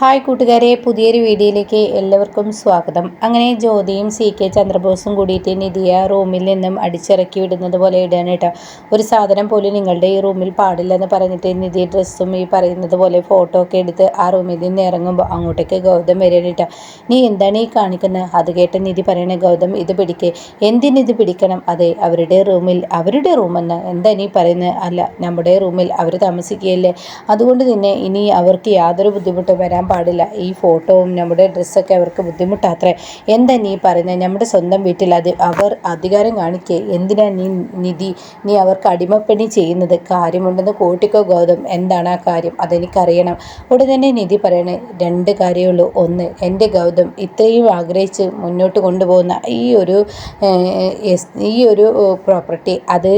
Hi കൂട്ടുകാരെ പുതിയൊരു വീഡിയോയിലേക്ക് എല്ലാവർക്കും സ്വാഗതം. അങ്ങനെ ജ്യോതിയും സി കെ ചന്ദ്രബോസും കൂടിയിട്ട് നിധിയ റൂമിൽ നിന്നും അടിച്ചിറക്കി വിടുന്നത് പോലെ ഇടുകയാണ് കേട്ടോ. ഒരു സാധനം പോലും നിങ്ങളുടെ ഈ റൂമിൽ പാടില്ലെന്ന് പറഞ്ഞിട്ട് നിധി ഡ്രസ്സും ഈ പറയുന്നത് പോലെ ഫോട്ടോ ഒക്കെ എടുത്ത് ആ റൂമിൽ നിന്ന് ഇറങ്ങുമ്പോൾ അങ്ങോട്ടേക്ക് ഗൗതം വരികയാണ് കേട്ടോ. നീ എന്താണ് ഈ കാണിക്കുന്നത് അത് കേട്ട നിധി പറയണ ഗൗതം ഇത് പിടിക്കേ. എന്തിനിത് പിടിക്കണം? അതെ അവരുടെ റൂമിൽ അവരുടെ റൂമെന്ന്. എന്താ നീ പറയുന്നത് അല്ല നമ്മുടെ റൂമിൽ അവർ താമസിക്കുകയല്ലേ. അതുകൊണ്ട് തന്നെ ഇനി അവർക്ക് യാതൊരു ബുദ്ധിമുട്ടും വരാൻ പാടില്ല. ഈ ഫോട്ടോവും നമ്മുടെ ഡ്രസ്സൊക്കെ അവർക്ക് ബുദ്ധിമുട്ടാത്രേ. എന്താ നീ പറയുന്നത് നമ്മുടെ സ്വന്തം വീട്ടിൽ അത് അവർ അധികാരം കാണിക്കേ. എന്തിനാ നീ നിധി? നീ അവർക്ക് അടിമപ്പണി ചെയ്യുന്നത്? കാര്യമുണ്ടെന്ന് കോട്ടിക്കോ ഗൗതം. എന്താണ് ആ കാര്യം? അതെനിക്കറിയണം. ഉടൻ തന്നെ നിധി പറയണേ രണ്ട് കാര്യമുള്ളൂ. ഒന്ന് എന്റെ ഗൗതം ഇത്രയും ആഗ്രഹിച്ച് മുന്നോട്ട് കൊണ്ടുപോകുന്ന ഈ ഒരു ഈ ഒരു പ്രോപ്പർട്ടി അത്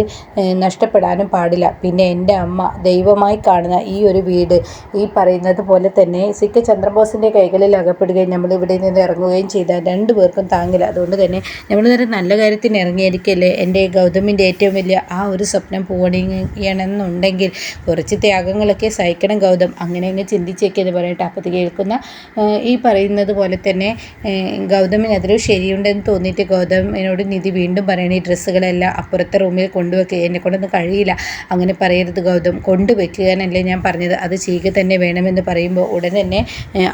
നഷ്ടപ്പെടാനും പാടില്ല. പിന്നെ എന്റെ അമ്മ ദൈവമായി കാണുന്ന ഈ ഒരു വീട് ഈ പറയുന്നത് പോലെ തന്നെ സിക്ക് ചന്ദ്രബോസിന്റെ കൈകളിൽ അകപ്പെടുകയും നമ്മൾ ഇവിടെ നിന്ന് ഇറങ്ങുകയും ചെയ്താൽ രണ്ട് പേർക്കും താങ്ങില്ല. അതുകൊണ്ട് തന്നെ നമ്മൾ നേരെ നല്ല കാര്യത്തിന് ഇറങ്ങിയിരിക്കല്ലേ? എന്റെ ഗൗതമിന്റെ ഏറ്റവും വലിയ ആ ഒരു സ്വപ്നം പൂവണിയണമെന്നുണ്ടെങ്കിൽ കുറച്ച് ത്യാഗങ്ങളൊക്കെ സഹിക്കണം ഗൗതം. അങ്ങനെ അങ്ങ് ചിന്തിച്ചേക്കെന്ന് പറയട്ടെ അപ്പം കേൾക്കുന്ന ഈ പറയുന്നത് പോലെ തന്നെ ഗൗതമിന് അതിൽ ശരിയുണ്ടെന്ന് തോന്നിയിട്ട് ഗൗതമിനോട് നിധി വീണ്ടും പറയണം ഈ ഡ്രസ്സുകളെല്ലാം അപ്പുറത്തെ റൂമിൽ കൊണ്ടുവെക്കുക എന്നെ കൊണ്ടൊന്നും കഴിയില്ല. അങ്ങനെ പറയരുത് ഗൗതം. കൊണ്ടുവെക്കാനല്ലേ ഞാൻ പറഞ്ഞത്. അത് ചെയ്യുക തന്നെ വേണമെന്ന് പറയുമ്പോൾ ഉടൻ തന്നെ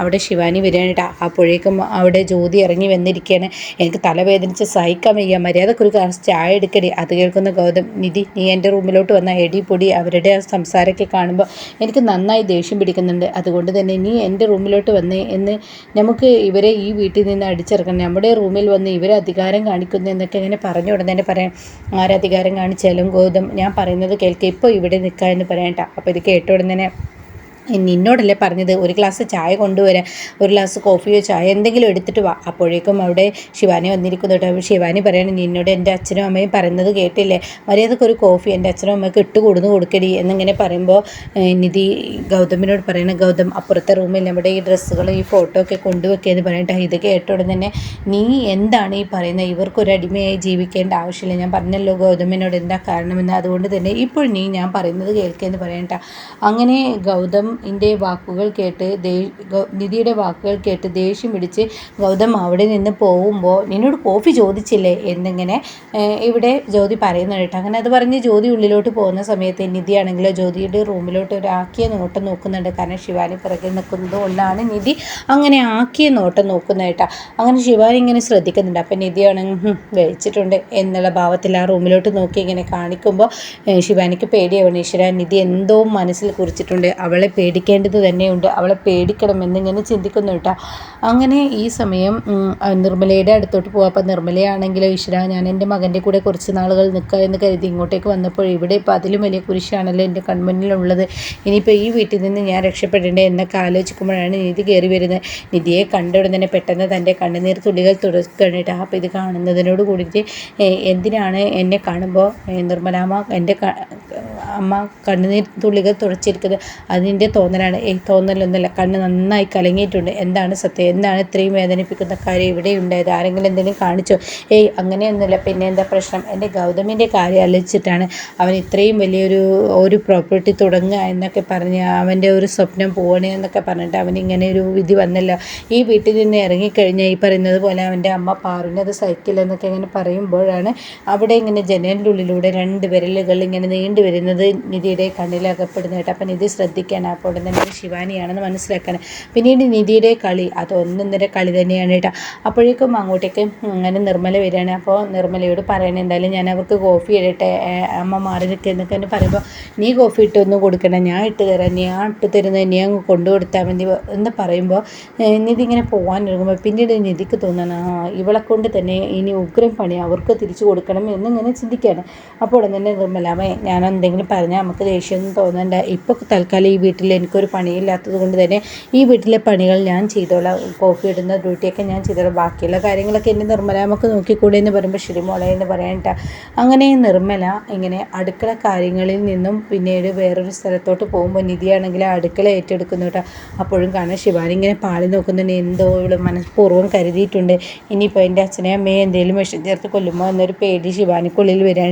അവിടെ ശിവാനി വരികയാണ് അപ്പോഴേക്കും അവിടെ ജ്യോതി ഇറങ്ങി വന്നിരിക്കുകയാണ്. എനിക്ക് തലവേദനിച്ച് സഹിക്കാൻ വയ്യ. മര്യാദക്കൊരു ഗ്ലാസ് ചായ എടുക്കടി. അത് കേൾക്കുന്ന ഗൗതം നിധി നീ എന്റെ റൂമിലോട്ട് വന്ന എടി പൊടി. അവരുടെ ആ സംസാരമൊക്കെ കാണുമ്പോൾ എനിക്ക് നന്നായി ദേഷ്യം പിടിക്കുന്നുണ്ട്. അതുകൊണ്ട് തന്നെ നീ എന്റെ റൂമിലോട്ട് വന്നേ എന്ന് നമുക്ക് ഇവരെ ഈ വീട്ടിൽ നിന്ന് അടിച്ചിറക്കണം. നമ്മുടെ റൂമിൽ വന്ന് ഇവരെ അധികാരം കാണിക്കുന്നു എന്നൊക്കെ ഇങ്ങനെ പറഞ്ഞു ഉടനെ തന്നെ പറയാം. ആരധികാരം കാണിച്ചാലും ഗൗതം ഞാൻ പറയുന്നത് കേൾക്കുക ഇപ്പോൾ ഇവിടെ നിൽക്കുക എന്ന് പറയണ്ട അപ്പോൾ ഇത് കേട്ട ഉടനെ നിന്നോടല്ലേ പറഞ്ഞത്? ഒരു ഗ്ലാസ് ചായ കൊണ്ടുവരാൻ ഒരു ഗ്ലാസ് കോഫിയോ ചായ എന്തെങ്കിലും എടുത്തിട്ട് വാ. അപ്പോഴേക്കും അവിടെ ശിവാനി വന്നിരിക്കുന്നു കേട്ടോ. ശിവാനി പറയണം നിന്നോട് എന്റെ അച്ഛനും അമ്മയും പറയുന്നത് കേട്ടില്ലേ? മര്യാദയ്ക്ക് ഒരു കോഫി എന്റെ അച്ഛനും അമ്മയ്ക്ക് ഇട്ട് കൊടുന്ന് കൊടുക്കടി. എന്നിങ്ങനെ പറയുമ്പോൾ നിധി ഗൗതമിനോട് പറയണ ഗൗതം അപ്പുറത്തെ റൂമിൽ നമ്മുടെ ഈ ഡ്രസ്സുകൾ ഈ ഫോട്ടോ ഒക്കെ കൊണ്ടുവെക്കുകയെന്ന് പറയട്ടെ ഇത് കേട്ടോടെ തന്നെ നീ എന്താണ് ഈ പറയുന്നത്? ഇവർക്കൊരു അടിമയായി ജീവിക്കേണ്ട ആവശ്യമില്ല. ഞാൻ പറഞ്ഞല്ലോ ഗൗതമിനോട് എന്താ കാരണമെന്ന്. അതുകൊണ്ട് തന്നെ ഇപ്പോൾ നീ ഞാൻ പറയുന്നത് കേൾക്കുകയെന്ന് പറയണ്ട അങ്ങനെ ഗൗതം ഇന്റെ വാക്കുകൾ കേട്ട് നിധിയുടെ വാക്കുകൾ കേട്ട് ദേഷ്യം പിടിച്ച് ഗൗതം അവിടെ നിന്ന് പോകുമ്പോൾ നിന്നോട് കോഫി ചോദിച്ചില്ലേ? എന്നിങ്ങനെ ഇവിടെ ജ്യോതി പറയുന്നുണ്ട് കേട്ടോ. അങ്ങനെ അത് പറഞ്ഞ് ജ്യോതി ഉള്ളിലോട്ട് പോകുന്ന സമയത്ത് നിധിയാണെങ്കിലോ ജ്യോതിയുടെ റൂമിലോട്ട് ഒരു ആക്കിയ നോട്ടം നോക്കുന്നുണ്ട്. കാരണം ശിവാനി പിറകിൽ നിൽക്കുന്നത് കൊണ്ടാണ് നിധി അങ്ങനെ ആക്കിയ നോട്ടം നോക്കുന്നത് കേട്ടോ. അങ്ങനെ ശിവാനി ഇങ്ങനെ ശ്രദ്ധിക്കുന്നുണ്ട്. അപ്പം നിധിയാണെങ്കിൽ വെച്ചിട്ടുണ്ട് എന്നുള്ള ഭാവത്തിൽ ആ റൂമിലോട്ട് നോക്കി ഇങ്ങനെ കാണിക്കുമ്പോൾ ശിവാനിക്ക് പേടിയാവണം ഈശ്വര നിധി എന്തോ മനസ്സിൽ കുറിച്ചിട്ടുണ്ട്. അവളെ പേടിക്കേണ്ടത് തന്നെയുണ്ട്. അവളെ പേടിക്കണം എന്നിങ്ങനെ ചിന്തിക്കുന്നു കേട്ടോ. അങ്ങനെ ഈ സമയം നിർമ്മലയുടെ അടുത്തോട്ട് പോകാം അപ്പം നിർമ്മലയാണെങ്കിലോ ഈശ്വര ഞാൻ എന്റെ മകന്റെ കൂടെ കുറച്ച് നാളുകൾ നിൽക്കുക എന്ന് കരുതി ഇങ്ങോട്ടേക്ക് വന്നപ്പോൾ ഇവിടെ ഇപ്പോൾ അതിലും വലിയ കുരിശാണല്ലോ എന്റെ കൺമുന്നിലുള്ളത്. ഇനിയിപ്പോൾ ഈ വീട്ടിൽ നിന്ന് ഞാൻ രക്ഷപ്പെടേണ്ടേ എന്നൊക്കെ ആലോചിക്കുമ്പോഴാണ് നിധി കയറി വരുന്നത്. നിധിയെ കണ്ടുടൻ തന്നെ പെട്ടെന്ന് തന്റെ കണ്ണുനീർ തുള്ളികൾ തുടക്കുകയാണ് അപ്പോൾ ഇത് കാണുന്നതിനോട് കൂടിയിട്ട് എന്തിനാണ് എന്നെ കാണുമ്പോൾ നിർമ്മലാമ്മ എന്റെ അമ്മ കണ്ണുനീർ തുള്ളികൾ തുടച്ചിരിക്കുന്നത് അതിന്റെ തോന്നലാണ്. ഈ തോന്നലൊന്നുമല്ല കണ്ണ് നന്നായി കലങ്ങിയിട്ടുണ്ട്. എന്താണ് സത്യം? എന്താണ് ഇത്രയും വേദനിപ്പിക്കുന്ന കാര്യം? ഇവിടെ ഉണ്ടായത് ആരെങ്കിലും എന്തെങ്കിലും കാണിച്ചോ? ഏയ് അങ്ങനെയൊന്നുമില്ല. പിന്നെ എന്താ പ്രശ്നം? എന്റെ ഗൗതമിന്റെ കാര്യം ആലോചിച്ചിട്ടാണ് അവൻ ഇത്രയും വലിയൊരു ഒരു പ്രോപ്പർട്ടി തുടങ്ങുക എന്നൊക്കെ പറഞ്ഞ് അവന്റെ ഒരു സ്വപ്നം പോകണേ എന്നൊക്കെ പറഞ്ഞിട്ട് അവൻ ഇങ്ങനെ ഒരു വിധി വന്നല്ലോ. ഈ വീട്ടിൽ നിന്ന് ഇറങ്ങിക്കഴിഞ്ഞാൽ ഈ പറയുന്നത് പോലെ അവന്റെ അമ്മ അത് സൈക്കിൾ എന്നൊക്കെ ഇങ്ങനെ പറയുമ്പോഴാണ് അവിടെ ഇങ്ങനെ ജനലിന്റെ ഉള്ളിലൂടെ രണ്ട് വിരലുകൾ ഇങ്ങനെ നീണ്ടു വരുന്നത് നിധിയുടെ കണ്ണിലകപ്പെടുന്നതായിട്ട് അപ്പം നിധി ശ്രദ്ധിക്കാൻ അപ്പോൾ ഉടൻ ശിവാനിയാണെന്ന് മനസ്സിലാക്കണം പിന്നീട് നിധിയുടെ കളി അത് ഒന്നൊന്നര കളി തന്നെയാണ് കേട്ടോ. അപ്പോഴേക്കും അങ്ങോട്ടേക്ക് അങ്ങനെ നിർമ്മല വരികയാണ്. അപ്പോൾ നിർമ്മലയോട് പറയണേ എന്തായാലും ഞാൻ അവർക്ക് കോഫി ഇടട്ടെ അമ്മ മാറി നിൽക്കുക എന്നൊക്കെ തന്നെ പറയുമ്പോൾ നീ കോഫി ഇട്ടൊന്നും കൊടുക്കണം ഞാൻ ഇട്ട് തരാം നീ ആ ഇട്ട് തരുന്നത് നീ അങ്ങ് കൊണ്ടു കൊടുത്താൽ മതി എന്ന് പറയുമ്പോൾ നിധി ഇങ്ങനെ പോകാൻ ഇറങ്ങുമ്പോൾ പിന്നീട് നിധിക്ക് തോന്നണം ആ ഇവളെ കൊണ്ട് തന്നെ ഇനി ഉഗ്രം പണി അവർക്ക് തിരിച്ചു കൊടുക്കണം എന്നിങ്ങനെ ചിന്തിക്കുകയാണ് അപ്പോൾ ഉടൻ തന്നെ നിർമ്മലാമേ ഞാൻ എന്തെങ്കിലും പറഞ്ഞാൽ നമുക്ക് ദേഷ്യമൊന്നും തോന്നണ്ട. ഇപ്പോൾ തൽക്കാലം ഈ വീട്ടിൽ എനിക്കൊരു പണിയില്ലാത്തത് കൊണ്ട് തന്നെ ഈ വീട്ടിലെ പണികൾ ഞാൻ ചെയ്തോളാം. കോഫി ഇടുന്ന ഡ്യൂട്ടിയൊക്കെ ഞാൻ ചെയ്തോളാം. ബാക്കിയുള്ള കാര്യങ്ങളൊക്കെ എന്റെ നിർമ്മല നമുക്ക് നോക്കിക്കൂടെ എന്ന് പറയുമ്പോൾ ശരി മോളെ എന്ന് പറയണ്ട അങ്ങനെ നിർമ്മല ഇങ്ങനെ അടുക്കള കാര്യങ്ങളിൽ നിന്നും പിന്നീട് വേറൊരു സ്ഥലത്തോട്ട് പോകുമ്പോൾ നിധിയാണെങ്കിൽ അടുക്കള ഏറ്റെടുക്കുന്നു കേട്ടോ അപ്പോഴും കാണാൻ ശിവാനി ഇങ്ങനെ പാളി നോക്കുന്നുണ്ട്. എന്തോ ഇവിടെ മനഃപൂർവം കരുതിയിട്ടുണ്ട്. ഇനിയിപ്പോൾ എന്റെ അച്ഛനെ അമ്മയെ എന്തെങ്കിലും വിഷം ചേർത്ത് കൊല്ലുമ്പോൾ എന്നൊരു പേടി ശിവാനിക്കുള്ളിൽ വരാൻ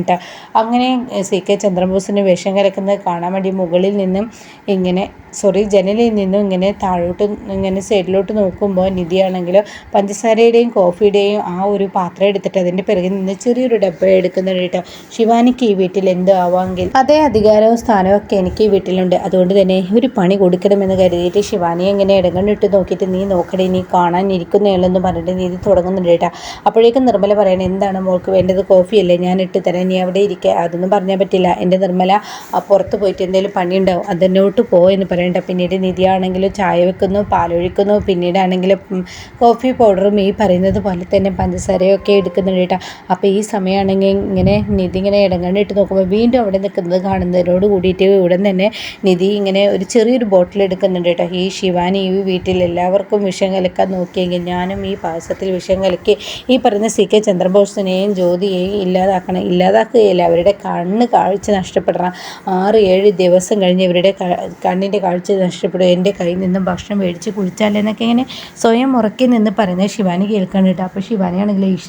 അങ്ങനെ സി കെ ചന്ദ്രബോസിന് വിഷം കലക്കുന്നത് കാണാൻ വേണ്ടി മുകളിൽ നിന്നും ഇങ്ങനെ സോറി ജനലിൽ നിന്നും ഇങ്ങനെ താഴോട്ട് ഇങ്ങനെ സൈഡിലോട്ട് നോക്കുമ്പോൾ നിധിയാണെങ്കിലോ പഞ്ചസാരയുടെയും കോഫിയുടെയും ആ ഒരു പാത്രം എടുത്തിട്ട് അതിന്റെ പിറകിൽ നിന്ന് ചെറിയൊരു ഡബ്ബ എടുക്കുന്നുണ്ട് കേട്ടോ. ശിവാനിക്ക് ഈ വീട്ടിൽ എന്തോ ആവാമെങ്കിൽ അതേ അധികാരവും സ്ഥാനവും ഒക്കെ എനിക്ക് ഈ വീട്ടിലുണ്ട്. അതുകൊണ്ട് തന്നെ ഒരു പണി കൊടുക്കണമെന്ന് കരുതിയിട്ട് ശിവാനി ഇങ്ങനെ ഇടങ്ങണ്ടിട്ട് നോക്കിയിട്ട് നീ നോക്കണേ നീ കാണാൻ ഇരിക്കുന്നേളെന്ന് പറഞ്ഞിട്ട് നീതി തുടങ്ങുന്നുണ്ട് കേട്ടോ. അപ്പോഴേക്കും നിർമ്മല പറയണേ എന്താണ് മോൾക്ക് വേണ്ടത്? കോഫിയല്ലേ ഞാൻ ഇട്ട് തരാം. നീ അവിടെ ഇരിക്കുക അതൊന്നും പറഞ്ഞാൽ പറ്റില്ല. എന്റെ നിർമ്മല പുറത്ത് പോയിട്ട് എന്തെങ്കിലും പണിയുണ്ടാവും. അതിനോട്ട് പോ എന്ന് പറയാം പറയണ്ട. പിന്നീട് ആണെങ്കിൽ ചായ വെക്കുന്നു പാലൊഴിക്കുന്നു. പിന്നീടാണെങ്കിൽ കോഫി പൗഡറും ഈ പറയുന്നത് പോലെ തന്നെ പഞ്ചസാരയൊക്കെ എടുക്കുന്നുണ്ട് കേട്ടോ. അപ്പോൾ ഈ സമയമാണെങ്കിൽ ഇങ്ങനെ നിധി ഇങ്ങനെ ഇടങ്ങണ്ടിട്ട് നോക്കുമ്പോൾ വീണ്ടും അവിടെ നിൽക്കുന്നത് കാണുന്നതിനോട് കൂടിയിട്ട് ഉടൻ തന്നെ നിധി ഇങ്ങനെ ഒരു ചെറിയൊരു ബോട്ടിൽ എടുക്കുന്നുണ്ട് കേട്ടോ. ഈ ശിവാനി ഈ വീട്ടിൽ എല്ലാവർക്കും വിഷം കലക്കാൻ നോക്കിയെങ്കിൽ ഞാനും ഈ പായസത്തിൽ വിഷം കലക്കി ഈ പറയുന്ന സി കെ ചന്ദ്രബോസിനെയും ജ്യോതിയെയും ഇല്ലാതാക്കണം ഇല്ലാതാക്കുകയില്ല. അവരുടെ കണ്ണ് കാഴ്ച നഷ്ടപ്പെടണം. ആറ് ഏഴ് ദിവസം കഴിഞ്ഞ് ഇവരുടെ കണ്ണിന്റെ കാഴ്ച നഷ്ടപ്പെടും എന്റെ കയ്യിൽ നിന്നും ഭക്ഷണം മേടിച്ച് കുഴിച്ചാലെന്നൊക്കെ ഇങ്ങനെ സ്വയം ഉറക്കി നിന്ന് പറയുന്നത് ശിവാനി കേൾക്കാൻ കേട്ടോ. അപ്പോൾ ശിവാനിയാണെങ്കിൽ ഈഷ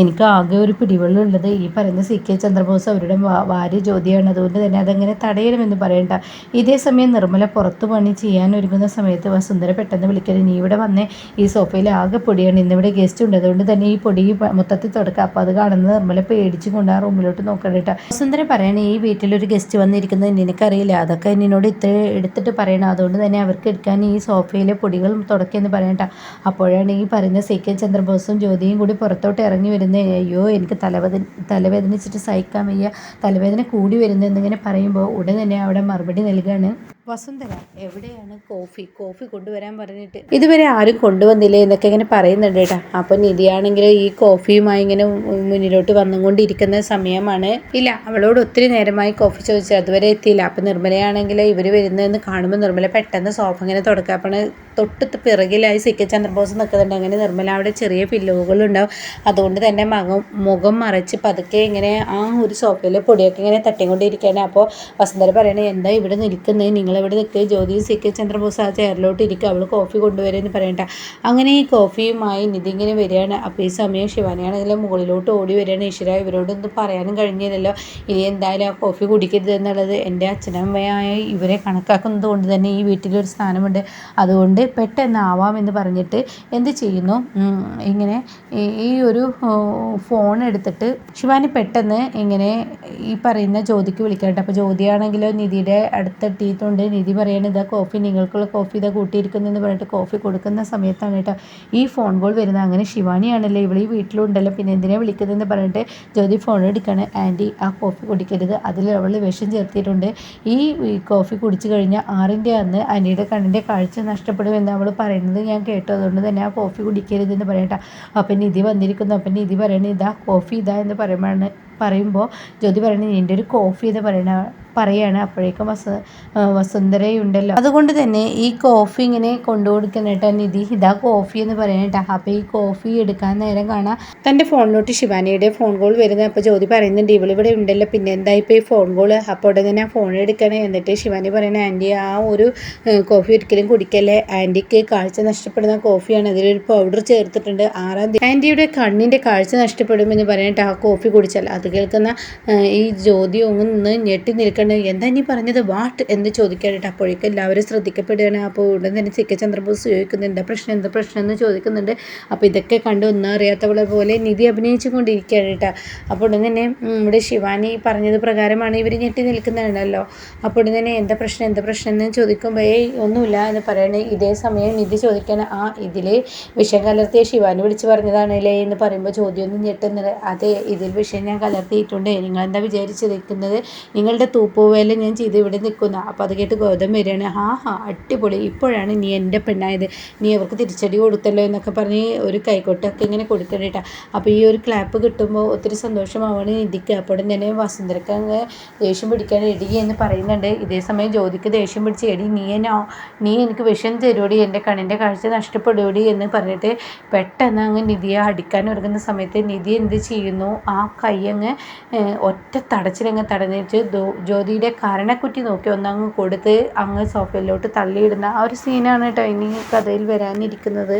എനിക്ക് ആകെ ഒരു പിടിവെള്ളുള്ളത് ഈ പറയുന്ന സി കെ ചന്ദ്രബോസ് അവരുടെ ഭാര്യ ജ്യോതിയാണ്. അതുകൊണ്ട് തന്നെ അതങ്ങനെ തടയണമെന്ന് പറയണ്ട. ഇതേ സമയം നിർമ്മല പുറത്തു പണി ചെയ്യാൻ ഒരുങ്ങുന്ന സമയത്ത് വസുന്ധര പെട്ടെന്ന് വിളിക്കരുത്. നീ ഇവിടെ വന്നേ ഈ സോഫയിൽ ആകെ പൊടിയാണ്. ഇന്നിവിടെ ഗസ്റ്റ് ഉണ്ട്. അതുകൊണ്ട് തന്നെ ഈ പൊടി മൊത്തത്തിൽ തുടക്കുക അപ്പോൾ അത് കാണുന്നത് നിർമ്മല പേടിച്ചു കൊണ്ട് ആ റൂമിലോട്ട് നോക്കണം കേട്ടോ. വസുന്ധര പറയണേ ഈ വീട്ടിലൊരു ഗസ്റ്റ് വന്നിരിക്കുന്നത് നിനക്കറിയില്ല. അതൊക്കെ നിന്നോട് ഇത്ര എടുത്തിട്ട് പറയണം. അതുകൊണ്ട് തന്നെ അവർക്ക് എടുക്കാൻ ഈ സോഫയിലെ പൊടികൾ തുടക്കിയെന്ന് പറയണ്ട അപ്പോഴാണ് ഈ പറയുന്ന സി കെ ചന്ദ്രബോസും ജ്യോതിയും കൂടി പുറത്തോട്ട് ഇറങ്ങി വരുന്നത്. അയ്യോ എനിക്ക് തലവേദന തലവേദനിച്ചിട്ട് സഹിക്കാൻ വയ്യ. തലവേദന കൂടി വരുന്നതെന്നിങ്ങനെ പറയുമ്പോൾ ഉടൻ തന്നെ അവിടെ മറുപടി നൽകുകയാണ് വസുന്ധര എവിടെയാണ് കോഫി? കോഫി കൊണ്ടുവരാൻ പറഞ്ഞിട്ട്. ഇതുവരെ ആരും കൊണ്ടുവന്നില്ലേ എന്നൊക്കെ ഇങ്ങനെ പറയുന്നുണ്ട് കേട്ടോ. അപ്പോൾ നിധിയാണെങ്കിൽ ഈ കോഫിയുമായി ഇങ്ങനെ മുന്നിലോട്ട് വന്നുകൊണ്ടിരിക്കുന്ന സമയമാണ്. ഇല്ല അവളോട് ഒത്തിരി നേരമായി കോഫി ചോദിച്ചു അതുവരെ എത്തിയില്ല. അപ്പോൾ നിർമ്മലയാണെങ്കിൽ ഇവർ വരുന്നതെന്ന് കാണുമ്പോൾ നിർമ്മല പെട്ടെന്ന് സോഫ ഇങ്ങനെ തുടക്കുക അപ്പോൾ തൊട്ട് പിറകിലായി സി ചന്ദ്രബോസ് നിൽക്കുന്നുണ്ട് അങ്ങനെ നിർമ്മല അവിടെ ചെറിയ പില്ലുകളുണ്ടാവും അതുകൊണ്ട് തന്നെ മകം മുഖം മറച്ച് പതുക്കെ ഇങ്ങനെ ആ ഒരു സോഫയിലെ പൊടിയൊക്കെ ഇങ്ങനെ തട്ടിക്കൊണ്ടിരിക്കുകയാണ്. അപ്പോൾ വസുന്ധര പറയണേ എന്താ ഇവിടെ നിൽക്കുന്നത് നിങ്ങൾ ഇവിടെ നിൽക്കുക ജ്യോതി സി കെ ചന്ദ്രബോസ് ആ ചെയറിലോട്ട് ഇരിക്കുക അവൾ കോഫി കൊണ്ടുവരുമെന്ന് പറയണ്ട. അങ്ങനെ ഈ കോഫിയുമായി നിധി ഇങ്ങനെ വരികയാണ്. അപ്പോൾ ഈ സമയം ശിവാനിയാണെങ്കിൽ മുകളിലോട്ട് ഓടി വരികയാണ്. ഈശ്വര ഇവരോടൊന്നും പറയാനും കഴിഞ്ഞില്ലല്ലോ. ഇനി എന്തായാലും ആ കോഫി കുടിക്കരുത് എന്നുള്ളത് എന്റെ അച്ഛനമ്മയായ ഇവരെ കണക്കാക്കുന്നത് കൊണ്ട് തന്നെ ഈ വീട്ടിലൊരു സ്ഥാനമുണ്ട്. അതുകൊണ്ട് പെട്ടെന്ന് എന്ന് പറഞ്ഞിട്ട് എന്ത് ചെയ്യുന്നു? ഇങ്ങനെ ഈ ഒരു ഫോൺ എടുത്തിട്ട് ശിവാനി പെട്ടെന്ന് ഇങ്ങനെ ഈ പറയുന്ന ജ്യോതിക്ക് വിളിക്കാറുണ്ട് അപ്പോൾ ജ്യോതിയാണെങ്കിലോ നിധിയുടെ അടുത്തെത്തിയിട്ടുണ്ട് നിധി പറയണത് ഇതാ കോഫി നിങ്ങൾക്കുള്ള കോഫി ഇതാ കൂട്ടിയിരിക്കുന്നു പറഞ്ഞിട്ട് കോഫി കൊടുക്കുന്ന സമയത്താണ് കേട്ടോ ഈ ഫോൺ കോൾ വരുന്നത്. അങ്ങനെ ശിവാനിയാണല്ലേ ഇവിടെ ഈ വീട്ടിലുണ്ടല്ലോ പിന്നെ എന്തിനാണ് വിളിക്കുന്നതെന്ന് പറഞ്ഞിട്ട് ജ്യോതി ഫോൺ എടുക്കുകയാണ് ആന്റി ആ കോഫി കുടിക്കരുത് അതിൽ അവൾ വിഷം ചേർത്തിയിട്ടുണ്ട്. ഈ കോഫി കുടിച്ചു കഴിഞ്ഞാൽ ആറിന്റെ അന്ന് ആന്റിയുടെ കണ്ണിന്റെ കാഴ്ച നഷ്ടപ്പെടുമെന്ന് അവൾ പറയുന്നത് ഞാൻ കേട്ടു. അതുകൊണ്ട് തന്നെ ആ കോഫി കുടിക്കരുതെന്ന് പറയട്ടെ. അപ്പം നിധി വന്നിരിക്കുന്നു. അപ്പം നിധി പറയണത് ഇതാ കോഫി ഇതാ എന്ന് പറയുമ്പോഴാണ് പറയുമ്പോൾ ജ്യോതി പറയുന്നത് നിന്റെ ഒരു കോഫി എന്ന് പറയണ പറയാണ്. അപ്പോഴേക്കും വസ വസുന്ധരയുണ്ടല്ലോ. അതുകൊണ്ട് തന്നെ ഈ കോഫി ഇങ്ങനെ കൊണ്ടു കൊടുക്കുന്നിട്ട് നിധി ഇതാ കോഫി എന്ന് പറയണേട്ടാ. അപ്പോൾ ഈ കോഫി എടുക്കാൻ നേരം കാണാം. തന്റെ ഫോണിലോട്ട് ശിവാനിയുടെ ഫോൺ കോൾ വരുന്നത് അപ്പോൾ ജ്യോതി പറയുന്നുണ്ട് ഇവളിവിടെ ഉണ്ടല്ലോ. പിന്നെ എന്താ ഇപ്പോൾ ഈ ഫോൺ കോൾ അപ്പോൾ ഉടനെ ഞാൻ ഫോൺ എടുക്കണേ. എന്നിട്ട് ശിവാനി പറയണേ ആന്റി ആ ഒരു കോഫി ഒരിക്കലും കുടിക്കല്ലേ? ആന്റിക്ക് കാഴ്ച നഷ്ടപ്പെടുന്ന കോഫിയാണ് അതിലൊരു പൗഡർ ചേർത്തിട്ടുണ്ട് ആറാം തീയതി. ആന്റിയുടെ കണ്ണിന്റെ കാഴ്ച നഷ്ടപ്പെടുമെന്ന് പറഞ്ഞിട്ട് ആ കോഫി കുടിച്ചാൽ. അത് കേൾക്കുന്ന ഈ ജ്യോതി ഒന്ന് ഞെട്ടി നിൽക്കണേ എന്താ നീ പറഞ്ഞത്? വാട്ട്? എന്ന് ചോദിക്കാനായിട്ട് അപ്പോഴേക്കും എല്ലാവരും ശ്രദ്ധിക്കപ്പെടുകയാണ്. അപ്പോൾ ഉടൻ തന്നെ സി കെ ചന്ദ്രബോസ് ചോദിക്കുന്നുണ്ട് എന്താ പ്രശ്നം? എന്താ പ്രശ്നം? എന്ന് ചോദിക്കുന്നുണ്ട്. അപ്പോൾ ഇതൊക്കെ കണ്ട് ഒന്നും അറിയാത്തവളെ പോലെ നിധി അഭിനയിച്ചു കൊണ്ടിരിക്കുകയാണ് കേട്ടോ അപ്പോൾ ഉടൻ തന്നെ നമ്മുടെ ശിവാനി പറഞ്ഞത് പ്രകാരമാണ് ഇവർ ഞെട്ടി നിൽക്കുന്നതാണല്ലോ. അപ്പോൾ ഉടൻ തന്നെ എന്താ പ്രശ്നം? എന്താ പ്രശ്നം? എന്ന് ചോദിക്കുമ്പോൾ ഏയ് ഒന്നുമില്ല എന്ന് പറയണേ. ഇതേ സമയം നിധി ചോദിക്കാൻ ആ ഇതിൽ വിഷം കലർത്തിയ ശിവാനി വിളിച്ച് പറഞ്ഞതാണല്ലേ? എന്ന് പറയുമ്പോൾ ചോദ്യം ഒന്നും ഞെട്ടുന്നത്. അതെ ഇതിൽ വിഷം ഞാൻ കലർത്തിയിട്ടുണ്ട്. നിങ്ങൾ എന്താ വിചാരിച്ചിരിക്കുന്നത് നിങ്ങളുടെ തൂപ്പുവേല ഞാൻ ചെയ്ത് ഇവിടെ നിൽക്കുന്നു. അപ്പോൾ അത് കേട്ട് ഗൗതം വരികയാണ്. ഹാ ഹാ അടിപൊളി. ഇപ്പോഴാണ് നീ എന്റെ പെണ്ണായത്. നീ അവർക്ക് തിരിച്ചടി കൊടുത്തല്ലോ എന്നൊക്കെ പറഞ്ഞ് ഒരു കൈക്കോട്ടൊക്കെ ഇങ്ങനെ കൊടുക്കണേട്ടാ അപ്പോൾ ഈ ഒരു ക്ലാപ്പ് കിട്ടുമ്പോൾ ഒത്തിരി സന്തോഷമാവാണ് നിധിക്ക്. അപ്പോൾ തന്നെ വസുന്ധരക്ക് അങ്ങ് ദേഷ്യം പിടിക്കാൻ എടി എന്ന് പറയുന്നുണ്ട്. ഇതേ സമയം ജ്യോതിക്ക് ദേഷ്യം പിടിച്ച് എടി നീ എന്നോ? നീ എനിക്ക് വിഷം തരുവടി? എന്റെ കണ്ണിന്റെ കാഴ്ച നഷ്ടപ്പെടുവടി? എന്ന് പറഞ്ഞിട്ട് പെട്ടെന്ന് അങ്ങ് നിധിയെ അടിക്കാൻ ഒരുങ്ങുന്ന സമയത്ത് നിധി എന്ത് ചെയ്യുന്നു? ആ കൈ അങ്ങ് ഒറ്റ തടച്ചിലങ്ങ് തടഞ്ഞിട്ട് ജ്യോതി ജ്യോതിയുടെ കരണക്കുറ്റി നോക്കി ഒന്നങ്ങ് കൊടുത്ത് അങ്ങ് സോഫയിലോട്ട് തള്ളിയിടുന്ന ആ ഒരു സീനാണ് കേട്ടോ ഇനി കഥയിൽ വരാനിരിക്കുന്നത്.